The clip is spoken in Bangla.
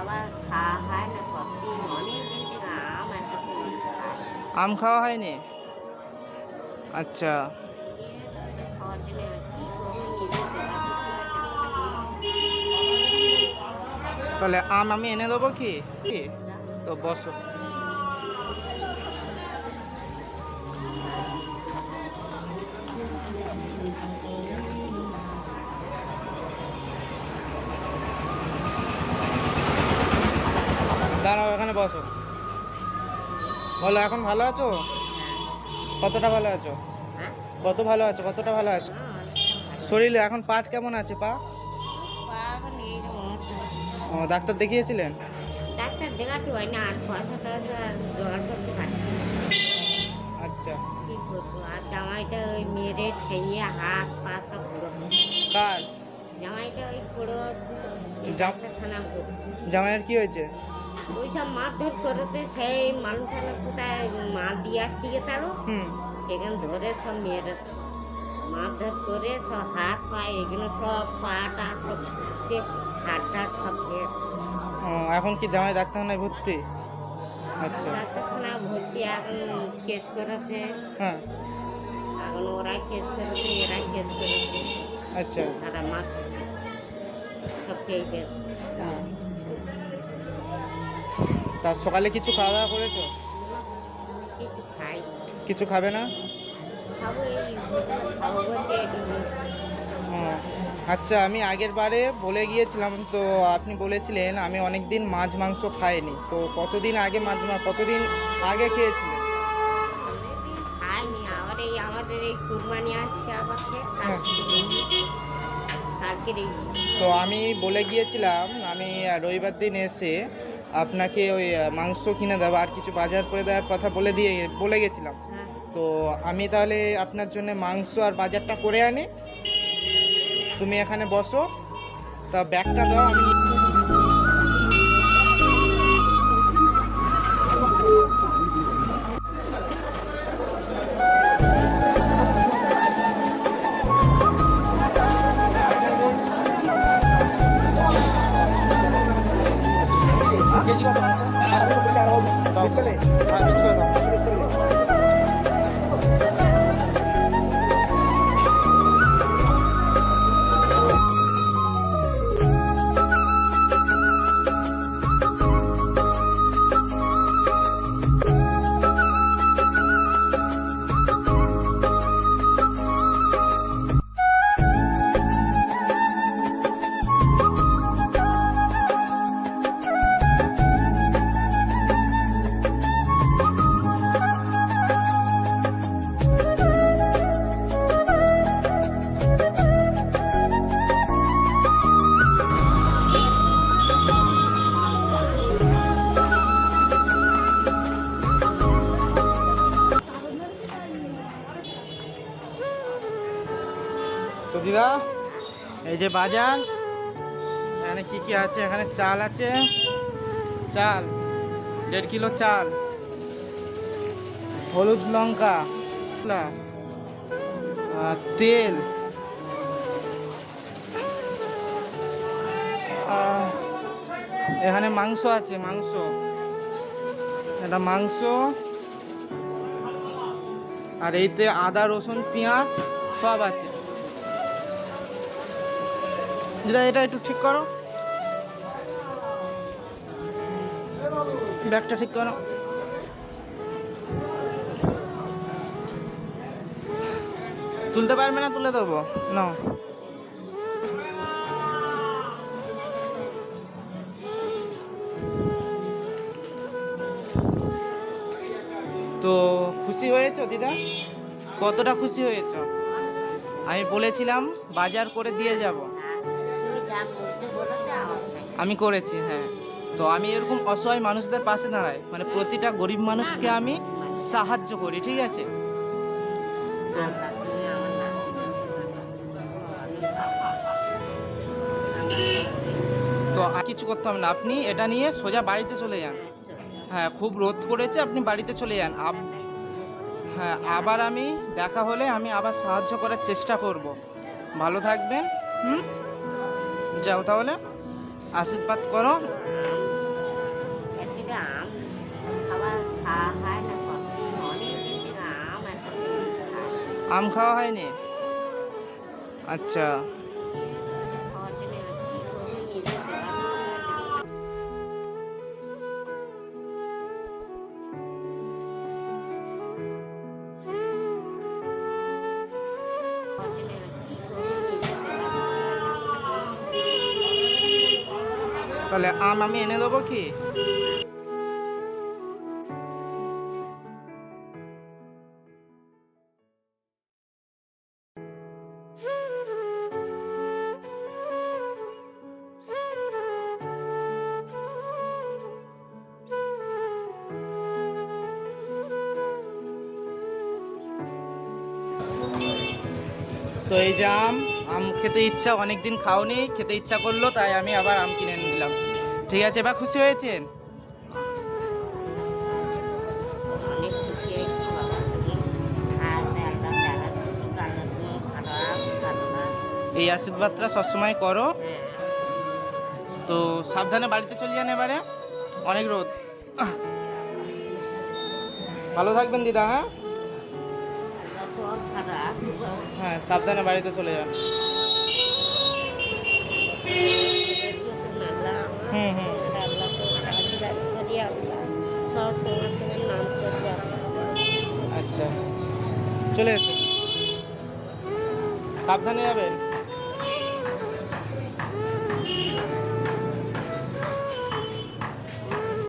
আম আম খাওয়া হয়নি? আচ্ছা। তাহলে আম আমি এনে দেবো কি? তো বসো। বসো। বলো এখন ভালো আছো? কতটা ভালো আছো? হ্যাঁ কত ভালো আছো? কতটা ভালো আছো? শরীরে এখন পাট কেমন আছে পা? ও ডাক্তার দেখিয়েছিলেন? ডাক্তার দেখাতে হয় না আর পয়সা জোগাড় করতে পারছি আচ্ছা। কি করব? আর জামাইটা ওই মেরে ঠেঙিয়ে হাত পা সব পুরো কার? জামাইটা ওই পুরো জামাইয়ের কি হয়েছে? ওইসব মারধর করতে সেই মানুষের কোথায় মা দিয়ার দিকে তারও? সেখানে ধরে সব মেয়েরা মারধর করে সব হাত পা এগুলো সব পা টা সব হাত টাট সব এখন কি জামাই ডাক্তারখানায় ভর্তি? আচ্ছা। ডাক্তারখানা ভর্তি এখন কেস করেছে। হ্যাঁ। এখন ওরাই কেস করেছে এরাই কেস করেছে। আচ্ছা। তারা মার সব খেয়ে হুম। তা সকালে কিছু খাওয়া দাওয়া করেছ? কিছু খাবে না? ও, আচ্ছা আমি আগের বারে বলে গিয়েছিলাম তো আপনি বলেছিলেন আমি অনেক দিন মাছ মাংস খাইনি। তো কতদিন আগে মাছ কতদিন আগে খেয়েছিলেন হ্যাঁ। তো আমি বলে গিয়েছিলাম আমি রবিবার দিন এসে আপনাকে ওই মাংস কিনে দেবো আর কিছু বাজার করে দেওয়ার কথা বলে দিয়ে বলে গেছিলাম। হ্যাঁ। তো আমি তাহলে আপনার জন্য মাংস আর বাজারটা করে আনি। তুমি এখানে বসো। তা ব্যাগটা দাও আমি দাও। তো দিদা, এই যে বাজার এখানে কি কি আছে? এখানে চাল আছে। চাল, দেড় কিলো চাল, হলুদ লঙ্কা তেল এখানে মাংস আছে, মাংস। এটা মাংস, আর এইতে আদা, রসুন, পেঁয়াজ সব আছে। দিদা এটা একটু ঠিক করো। ব্যাগটা ঠিক করো। তুলতে পারবে না, তুলে দেবো। নাও। তো খুশি হয়েছো, দিদা? কতটা খুশি হয়েছো? আমি বলেছিলাম, বাজার করে দিয়ে যাব। আমি করেছি হ্যাঁ। তো আমি এরকম অসহায় মানুষদের পাশে দাঁড়াই। মানে প্রতিটা গরিব মানুষকে আমি সাহায্য করি, ঠিক আছে? তো আর কিছু করতে হবে না। আপনি এটা নিয়ে সোজা বাড়িতে চলে যান। হ্যাঁ খুব রোদ করেছে আপনি বাড়িতে চলে যান। হ্যাঁ আবার আমি দেখা হলে আমি আবার সাহায্য করার চেষ্টা করব। ভালো থাকবেন, হুম? যাও তাহলে। আশীর্বাদ করো। আম খাওয়া হয়নি? না তাহলে আম আমি এনে দেবো কি? তো এই যে আম আম খেতে ইচ্ছা, অনেকদিন খাওনি, খেতে ইচ্ছা করল, তাই আমি আবার আম কিনে ঠিক আছে এবার খুশি হয়েছেন? এই আশীর্বাদটা সবসময় করো। হ্যাঁ তো সাবধানে বাড়িতে চলে যান এবারে। অনেক রোদ। ভালো থাকবেন দিদা হ্যাঁ হ্যাঁ সাবধানে বাড়িতে চলে যান। চলে এসো। সাবধানে যাবেন।